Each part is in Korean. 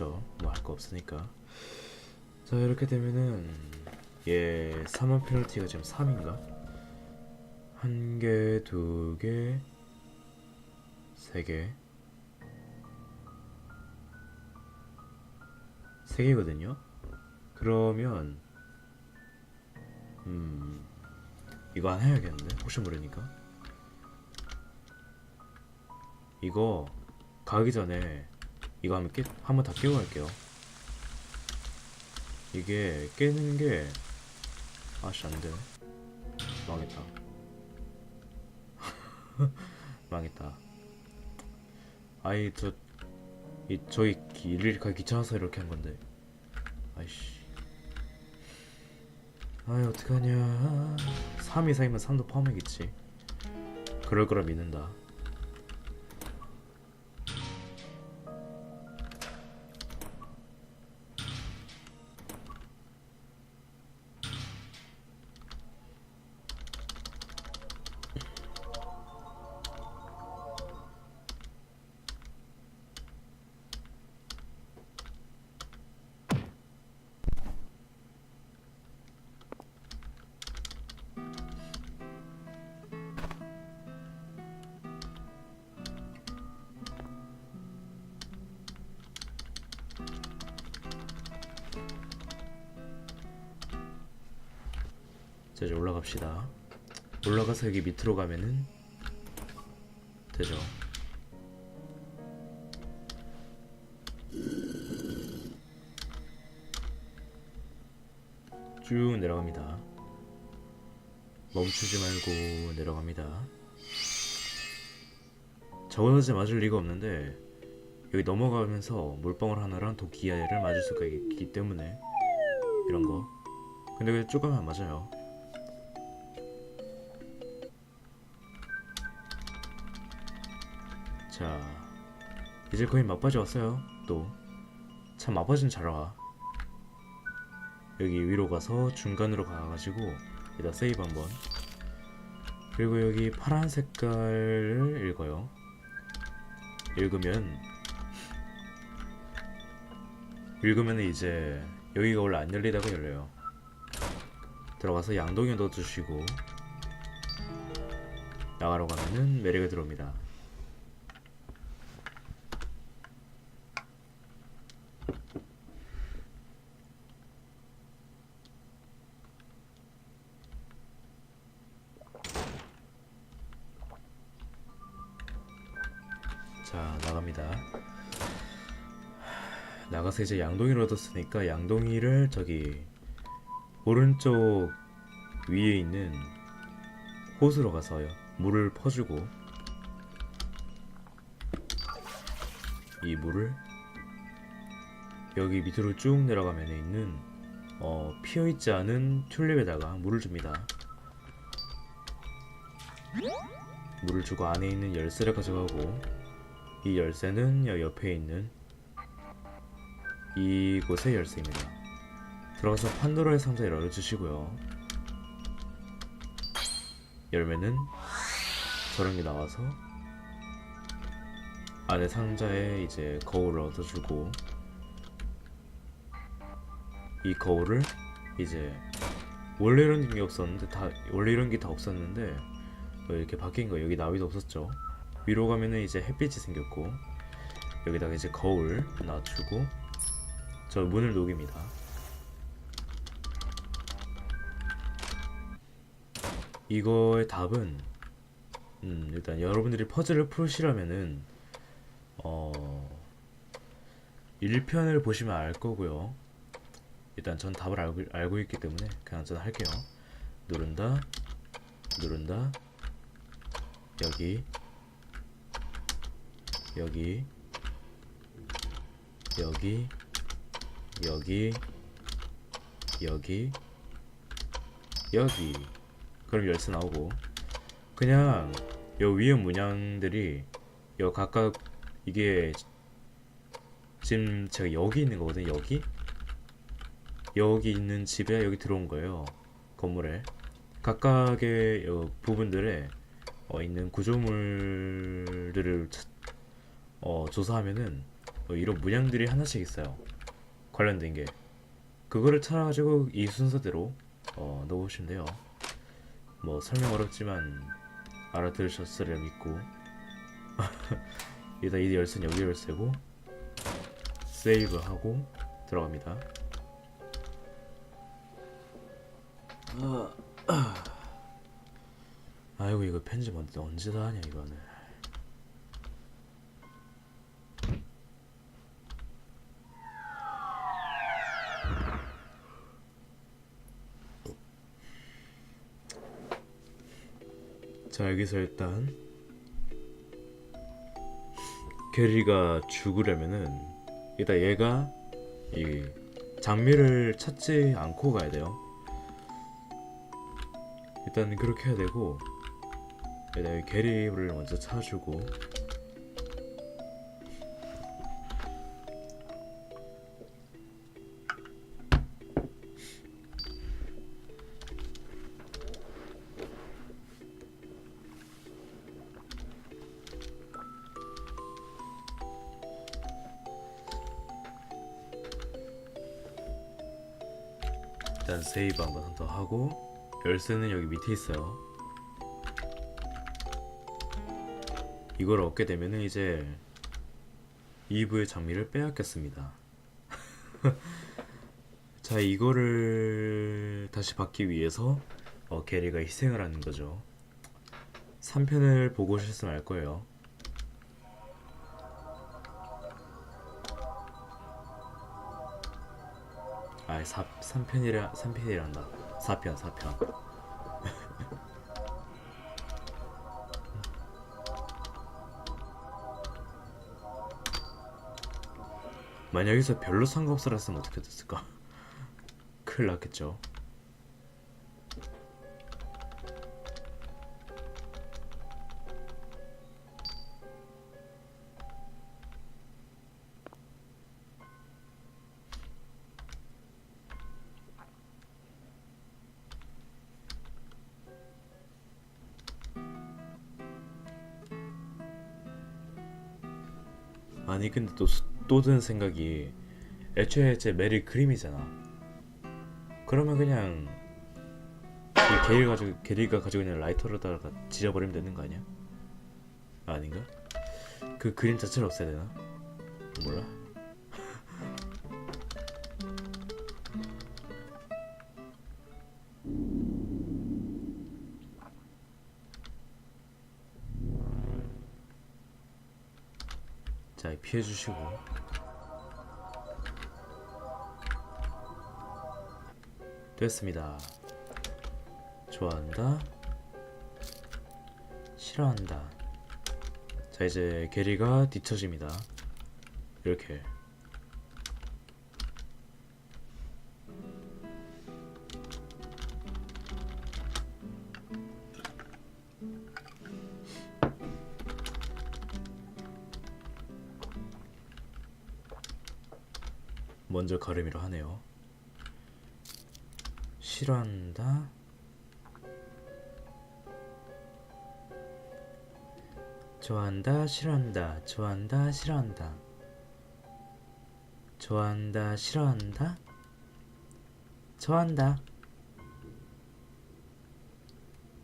가야죠. 뭐 할 거 없으니까. 자 이렇게 되면은 얘 3원 페널티가 지금 3인가? 한 개, 두 개, 세 개, 세 개거든요. 그러면 음 이거 안 해야겠는데 혹시 모르니까 이거 가기 전에 이거 한번 깨 한번 다 깨고 갈게요. 이게 깨는 게 아씨 안 돼. 망했다. 망했다. 아이 저 이 저희 가기 귀찮아서 이렇게 한 건데. 아이씨. 아이 어떡하냐. 3 이상이면 3도 포함이겠지. 그럴 거라 믿는다 자 이제 올라갑시다. 올라가서 여기 밑으로 가면은 되죠. 쭉 내려갑니다. 멈추지 말고 내려갑니다. 저거지 맞을 리가 없는데 여기 넘어가면서 물방울 하나랑 도끼야를 맞을 수가 있기 때문에 이런 거. 근데 왜 조금 안 맞아요 자 이제 거의 막바지 왔어요. 또. 참 막바지는 잘 와. 여기 위로 가서 중간으로 가가지고 여기다 세이브 한번. 그리고 여기 파란 색깔을 읽어요. 읽으면 읽으면 이제 여기가 원래 안 열리다가 열려요. 들어가서 양동이 넣어주시고 나가러 가면은 매력이 들어옵니다 나가서 이제 양동이를 얻었으니까 양동이를 저기 오른쪽 위에 있는 호수로 가서 물을 퍼주고 이 물을 여기 밑으로 쭉 내려가면 있는 어, 피어있지 않은 튤립에다가 물을 줍니다. 물을 주고 안에 있는 열쇠를 가져가고 이 열쇠는 여 옆에 있는 이곳의 열쇠입니다. 들어가서 판도라의 상자를 열어주시고요. 열면은 저런 게 나와서 안에 상자에 이제 거울을 얻어주고 이 거울을 이제 원래 이런 게 없었는데 다 원래 이런 게 다 없었는데 뭐 이렇게 바뀐 거 여기 나위도 없었죠. 위로 가면은 이제 햇빛이 생겼고 여기다가 이제 거울 놔주고 저 문을 녹입니다. 이거의 답은 음, 일단 여러분들이 퍼즐을 푸시려면은 어 1편을 보시면 알 거고요. 일단 전 답을 알고, 알고 있기 때문에 그냥 전 할게요. 누른다, 누른다, 여기, 여기, 여기, 여기, 여기, 여기. 그럼 열쇠 나오고 그냥 요 위에 문양들이 요 각각 이게 지금 제가 여기 있는 거거든요. 여기 여기 있는 집에 여기 들어온 거예요. 건물에 각각의 요 부분들에 어, 있는 구조물들을 차- 어, 조사하면은 어, 이런 문양들이 하나씩 있어요. 관련된 게 그거를 찾아가지고 이 순서대로 어, 넣으시면 돼요. 뭐 설명 어렵지만 알아들으셨으려 믿고 일단 이 열쇠는 여기 열쇠고 세이브하고 들어갑니다. 아이고 이거 편집 언제 언제 다 하냐 이거는. 자 여기서 일단 게리가 죽으려면은 일단 얘가 이 장미를 찾지 않고 가야 돼요. 일단 그렇게 해야 되고 일단 이 게리를 먼저 찾아주고 일단 세이브 한번 더 하고 열쇠는 여기 밑에 있어요. 이걸 얻게 되면은 이제 이브의 장미를 빼앗겼습니다. 자 이거를 다시 받기 위해서 어, 게리가 희생을 하는 거죠. 3편을 보고 오셨으면 알 거예요. 아, 4, 3편이라 3편이란다. 4편, 4편. 만약 여기서 별로 상관없어랐으면 어떻게 됐을까? 큰일 났겠죠. 아니 근데 또 또 드는 생각이 애초에 제 메리 그림이잖아. 그러면 그냥 이 게리 가지고 게리가 가지고 있는 라이터로다가 지져버리면 되는 거 아니야? 아닌가? 그 그림 자체를 없애야 되나? 몰라. 피해 주시고 됐습니다. 좋아한다. 싫어한다. 자 이제 게리가 뒤처집니다. 이렇게 먼저 가르미로 하네요. 싫어한다. 좋아한다, 싫어한다, 좋아한다, 싫어한다. 좋아한다, 싫어한다. 좋아한다.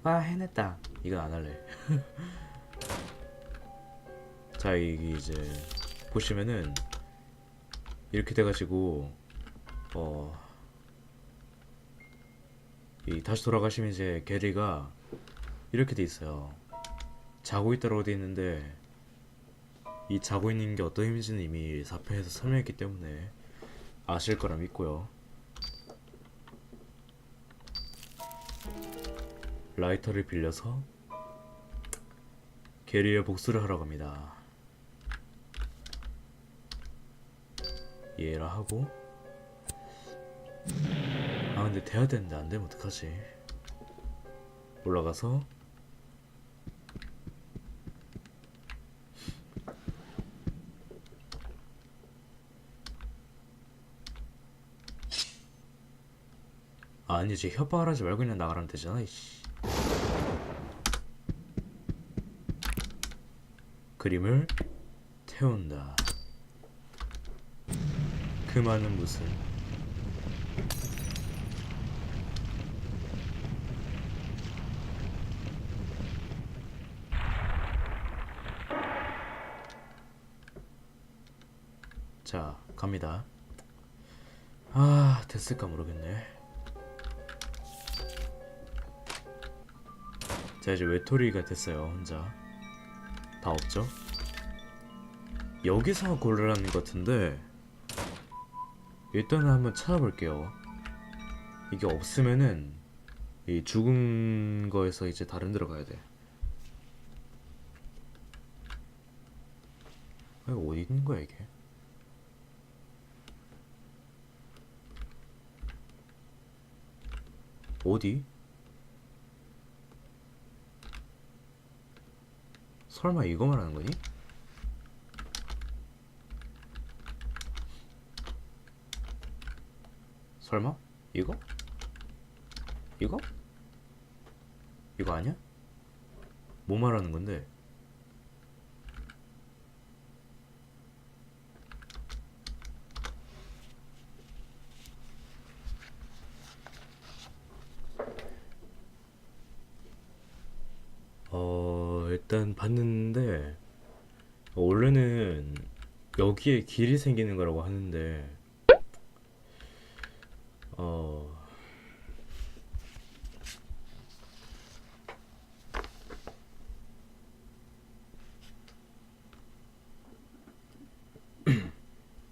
와, 해냈다. 이건 안 할래. 자, 이게 이제 보시면은 이렇게 돼가지고 어. 이 다시 돌아가시면 이제 게리가 이렇게 돼 있어요. 자고 있다라고 돼 있는데 이 자고 있는 게 어떤 의미인지는 이미 4편에서 설명했기 때문에 아실 거라 믿고요. 라이터를 빌려서 게리의 복수를 하러 갑니다. 얘라 하고. 아 근데 돼야 되는데 안 되면 어떡하지? 올라가서. 아니지 협박을 하지 말고 그냥 나가라면 되잖아 이씨. 그림을 태운다 그만은 무슨. 자 갑니다. 아 됐을까 모르겠네. 자 이제 외톨이가 됐어요 혼자. 다 없죠? 여기서 고르라는 것 같은데 일단은 한번 찾아볼게요 이게 없으면은 이 죽은 거에서 이제 다른 데로 가야 돼 아, 이거 어디 있는 거야 이게 어디? 설마 이거 말하는 거니? 설마? 이거? 이거? 이거 아니야? 뭐 말하는 건데? 어, 일단 봤는데 원래는 여기에 길이 생기는 거라고 하는데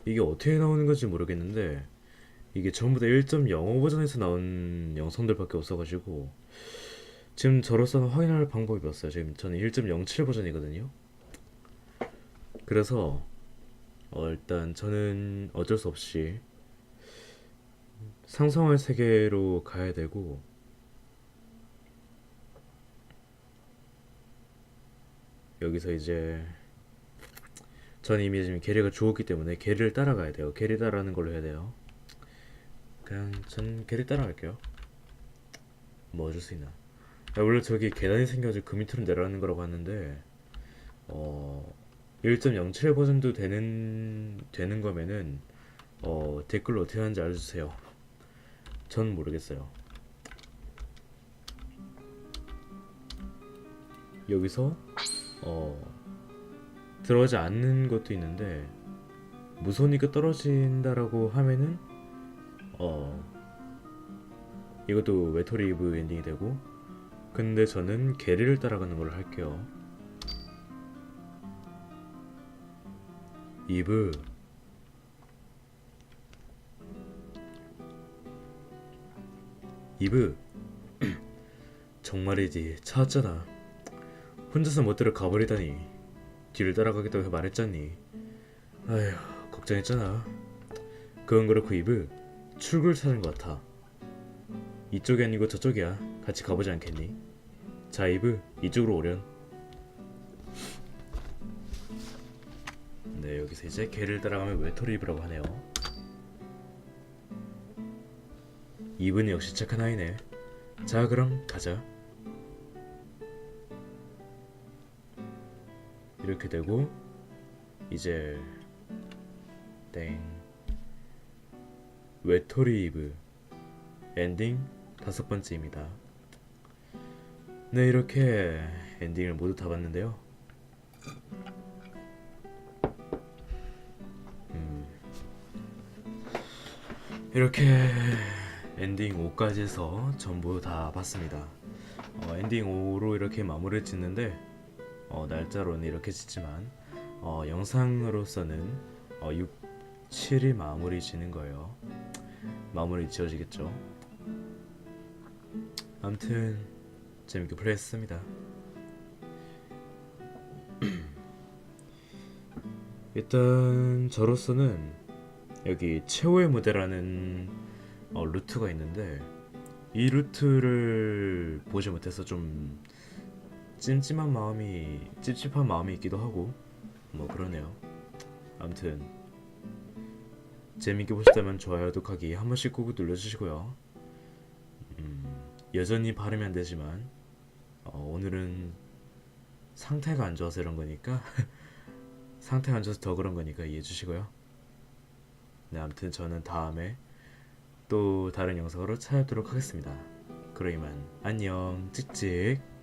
이게 어떻게 나오는 건지 모르겠는데 이게 전부 다 1.05 버전에서 나온 영상들밖에 없어가지고 지금 저로서는 확인할 방법이 없어요. 지금 저는 1.07 버전이거든요. 그래서 어, 일단 저는 어쩔 수 없이 상상할 세계로 가야 되고 여기서 이제 전 이미 지금 게리가 죽었기 때문에 게리를 따라가야 돼요. 게리 따라가는 걸로 해야 돼요. 그냥 전 게리 따라갈게요. 뭐 어쩔 수 있나. 아, 원래 저기 계단이 생겨가지고 그 밑으로 내려가는 거라고 하는데 어 1.07 버전도 되는 되는 거면은 어 댓글로 어떻게 하는지 알려주세요. 전 모르겠어요. 여기서 어 들어가지 않는 것도 있는데 무서우니까 떨어진다라고 하면은 어 이것도 이브 엔딩이 되고 근데 저는 게리를 따라가는 걸로 할게요. 이브 이브 정말이지 찾았잖아. 혼자서 멋대로 가버리다니 뒤를 따라가겠다고 말했잖니. 아휴 걱정했잖아. 그건 그렇고 이브 출구를 찾은 것 같아. 이쪽이 아니고 저쪽이야. 같이 가보지 않겠니? 자, 이브, 이쪽으로 오련. 네, 여기서 이제 개를 따라가면 외톨이 이브라고 하네요. 이브는 역시 착한 아이네. 자, 그럼 가자. 이렇게 되고 이제 땡 외톨이 이브 엔딩 다섯 번째입니다. 네, 이렇게 엔딩을 모두 다 봤는데요. 음, 이렇게 엔딩 5까지 해서 전부 다 봤습니다. 어, 엔딩 5로 이렇게 마무리를 짓는데 어, 날짜로는 이렇게 짓지만 어, 영상으로서는 어, 6, 7이 마무리 지는 거예요. 마무리 지어지겠죠. 아무튼 재밌게 플레이했습니다. 일단 저로서는 여기 최후의 무대라는 어, 루트가 있는데 이 루트를 보지 못해서 좀 찜찜한 마음이 찝찝한 마음이 있기도 하고 뭐 그러네요. 아무튼 재밌게 보셨다면 좋아요, 구독하기 한 번씩 꾹 눌러주시고요. 음, 여전히 발음이 안 되지만 어, 오늘은 상태가 안 좋아서 이런 거니까 상태가 안 좋아서 더 그런 거니까 이해해 주시고요. 네, 아무튼 저는 다음에 또 다른 영상으로 찾아뵙도록 하겠습니다. 그럼 이만 안녕 찍찍